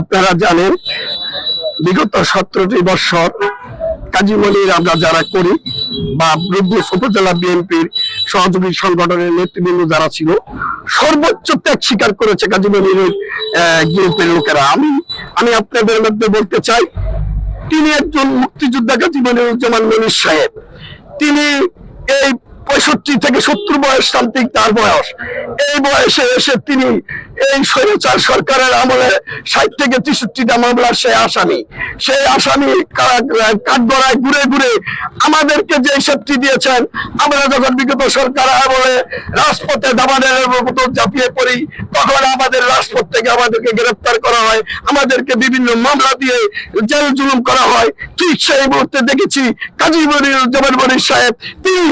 আপনারা জানেন, বিগত সতেরোটি বৎসর কাজীমলির আমরা যারা করি বা রূপগঞ্জ উপজেলা বিএনপির সহযোগী সংগঠনের নেতৃবৃন্দ যারা ছিল, সর্বোচ্চ ত্যাগ স্বীকার করেছে কাজীমলির গ্রুপের লোকেরা। আমি আমি আপনাদের মধ্যে বলতে চাই, তিনি একজন মুক্তিযোদ্ধা কাজী মনিরুজ্জামান মনির সাহেব। তিনি এই পঁয়ষট্টি থেকে সত্তর বয়স সামথিং তার বয়স। এই বয়সে এসে তিনি এই স্বৈরাচার সরকারের আমলে ষাট থেকে তেষট্টিটা মামলার সে আসামি। সেই আসামি কাঠগড়ায় ঘুরে ঘুরে আমাদেরকে যে সেফটি দিয়েছেন, আমরা যখন বিগত সরকার আমলে রাজপথে দাবানের মতো ঝাঁপিয়ে পড়ি, তখন আমাদের রাজপথ থেকে আমাদেরকে গ্রেফতার করা হয়। আমাদেরকে বিভিন্ন মামলা দিয়ে জেল জুলুম করা হয়। ঠিক সেই মুহূর্তে দেখেছি কাজী মনিরুজ্জামান মনির সাহেব, তিনি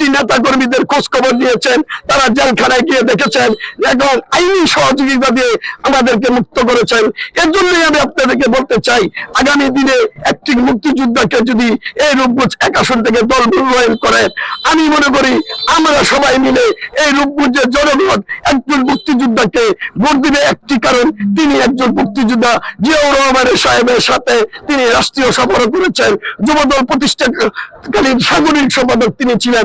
প্রত্যেকটি নেতা কর্মীদের খোঁজ খবর নিয়েছেন, তারা জেলখানায় গিয়ে দেখেছেন এবং আইনি সহযোগিতা দিয়ে আমাদেরকে মুক্ত করেছেন। এর জন্যই আমি আপনাদেরকে বলতে চাই, আগামী দিনে একটি মুক্তিযোদ্ধাকে যদি এই রূপগুজ এক আসন থেকে দল মূল্যায়ন করেন, আমি মনে করি আমরা সবাই মিলে এই রূপগুজের জনগণ একজন মুক্তিযোদ্ধাকে ভোট দিবে একটি কারণ, তিনি একজন মুক্তিযোদ্ধা। জিয়াউর রহমানের সাহেবের সাথে তিনি রাষ্ট্রীয় সফর করেছেন। যুবদল প্রতিষ্ঠাকালীন সাগরিক সম্পাদক তিনি ছিলেন।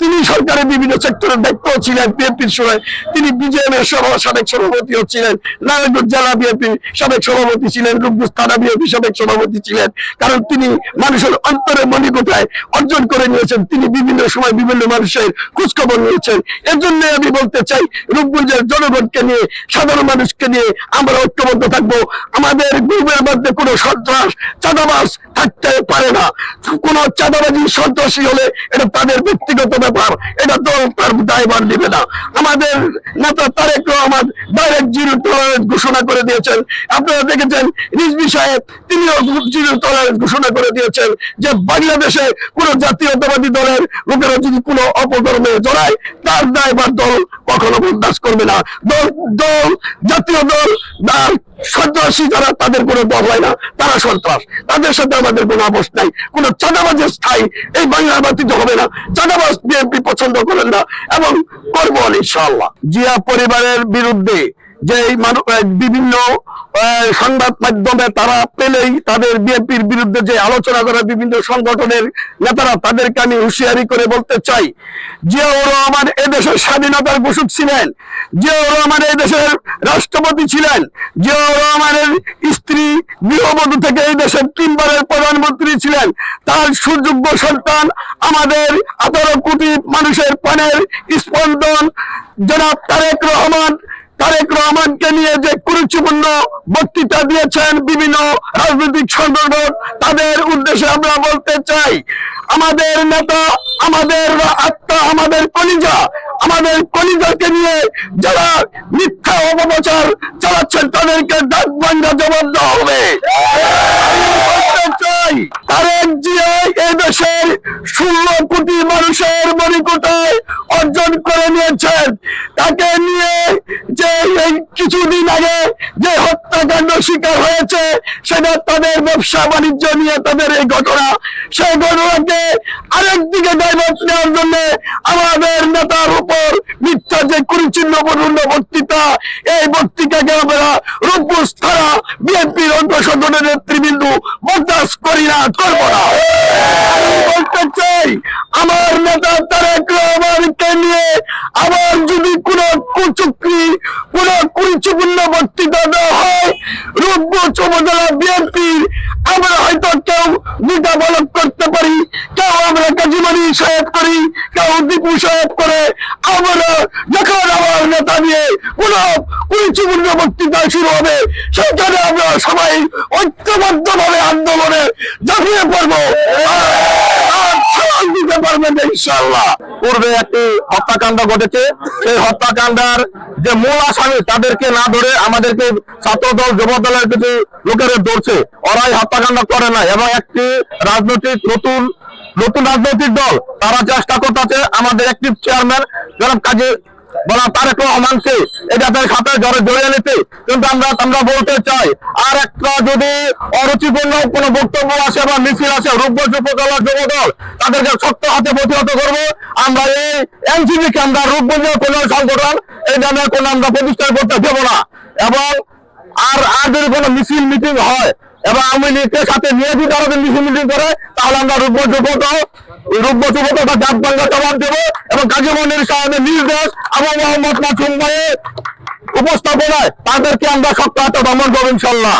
তিনি সরকারের বিভিন্ন সেক্টরের দায়িত্ব ছিলেন, বিএনপির সময় তিনি সভা সাবেক সভাপতিও ছিলেন, নারায়ণগঞ্জ জেলা বিএনপি সাবেক সভাপতি ছিলেন রূপগুজ থানা বিএনপি সাবেক সভাপতি ছিলেন, কারণ তিনি মানুষের অন্তরে মণিকোঠায় অর্জন করে নিয়েছেন, তিনি বিভিন্ন সময় বিভিন্ন মানুষের খোঁজখবর নিয়েছেন। এর জন্য আমি বলতে চাই, রূপগঞ্জের জনগণকে নিয়ে, সাধারণ মানুষকে নিয়ে আমরা ঐক্যবদ্ধ থাকব। আমাদের গ্রুপের মধ্যে কোনো সন্ত্রাস চাঁদাবাস থাকতে পারে না। কোন চাঁদাবাজি সন্ত্রাসী হলে এটা তাদের ব্যক্তিগত এটা তো তার দায়ভার দিবে না। আমাদের নেতা Tarek Rahman direct zero tolerance ঘোষণা করে দিয়েছেন। আপনারা দেখেছেন রিজভি সাহেব, তিনিও জিরো টলারেন্স ঘোষণা করে দিয়েছেন যে বাংলাদেশে কোন জাতীয়তাবাদী দলের লোকেরা যদি কোনো অপকর্মে জড়ায়, তার দায়ভার দল কখনো বরদাস্ত করবে না। দল দল, জাতীয় দল বা সন্ত্রাসী যারা, তাদের কোনো দল হয় না। তারা সন্ত্রাস। তাদের সাথে আমাদের কোনো আপোষ নাই। কোনো চাঁদাবাজের স্থায়ী এই বাংলা মাটিতে হবে না। চাঁদাবাজ বিএনপি পছন্দ করেন না এবং করব ইনশাল্লাহ জিয়া পরিবারের বিরুদ্ধে যে এই বিভিন্ন সংবাদ মাধ্যমে তারা পেলেই তাদের বিএনপির বিরুদ্ধে যে আলোচনা করে বিভিন্ন সংগঠনের নেতারা তাদেরকে আমি হুঁশিয়ারি করে বলতে চাই। জিয়াউর রহমান এদেশের স্বাধীনতার ঘোষক ছিলেন। জিয়াউর রহমান এদেশের রাষ্ট্রপতি ছিলেন। জিয়াউর রহমানের স্ত্রী গৃহবধূ থেকে এই দেশের তিনবারের প্রধানমন্ত্রী ছিলেন। তার সুযোগ্য সন্তান আমাদের আঠারো কোটি মানুষের প্রাণের স্পন্দন। জনাব তারেক রহমান তারেক রহমানকে নিয়ে যে গুরুত্বপূর্ণ বক্তৃতা দিয়েছেন বিভিন্ন রাজনৈতিক সংগঠন, তাদের উদ্দেশ্যে আমরা বলতে চাই, আমাদের নেতা, আমাদের আত্মা, আমাদের কলিজা, আমাদের কলিজাকে নিয়ে যারা মিথ্যা অপপ্রচার চালাচ্ছেন, তাদেরকে ডাক বাংলা জবাব দেওয়া হবে। চাই। অর্জন করে নিয়েছেন। তাকে নিয়ে যে এই কিছুদিন আগে যে হত্যাকাণ্ড শিকার হয়েছে, সেটা তাদের ব্যবসা বাণিজ্য নিয়ে তাদের এই ঘটনা, সেই ঘটনাকে আরেকদিকে ডাইভার্ট নেওয়ার জন্য আমাদের নেতার উপর মিথ্যা যে কুরুচিহ্নপূর্ণ বক্তৃতা, এই বক্তৃতাকে আমরা রূপপুর থানা বিএনপির অঙ্গ সংগঠনের নেতৃবৃন্দ বরদাস্ত করি না, করব না। বলতে চাই, আমার নেতা তারেক রহমানকে নিয়ে আবার যদি কোনো কুচুক্রি কোন কুরুচিপূর্ণ বক্তৃতা দেওয়া হয় রূপপুর উপজেলা বিএনপির, আমরা হয়তো কেউ দুটা বলক করতে পারি, কেউ আমরা কাজীমানি সাহেব করি, কেউ দীপু সাহেব করে, আমরা যখন কোন বক্তৃতা শুরু হবে সেখানে আমরা সবাই ঐক্যবদ্ধ ভাবে আন্দোলনে পড়ব। পূর্বে একটি হত্যাকাণ্ড ঘটেছে। সেই যে মূল আসামি, তাদেরকে না ধরে আমাদেরকে ছাত্র দল যুব দলের কিছু লোকেরা ধরছে। ওরাই হত্যাকাণ্ড করে না এবং একটি রাজনৈতিক নতুন নতুন রাজনৈতিক দল, তারা চেষ্টা করতেছে আমাদের একটি চেয়ারম্যান জনাব কাজী বলা তারেক রহমানকে এটাতে সাথে জড়ে জড়িয়ে নিতে কিন্তু আমরা আমরা বলতে চাই, আর একটা যদি অরুচিপূর্ণ কোনো বক্তব্য আসে বা মিছিল আসে, রূপগঞ্জ উপজেলা যুব দল তাদেরকে শক্ত হাতে প্রতিহত করব। আমরা এই এনসিপি কে আমরা রূপগঞ্জের কোন সংগঠন, এই নামে কোনো আমরা প্রতিষ্ঠা করতে দেব না। এবং আর আর যদি কোনো মিছিল, মিটিং হয় এবং আওয়ামী লীগের সাথে নিয়ে যদি আমাদের মিছিল মিটিং করে, তাহলে আমরা রূপ যুবত রূপ যুবত বা জাত বাংলা জবাব দেবো এবং কাজী মনির সাহেবের নির্দেশ আবু মোহাম্মদ মাসুম ভাইয়ের উপস্থাপনায় তাদেরকে আমরা সপ্তাহটা দমন করব ইনশাল্লাহ।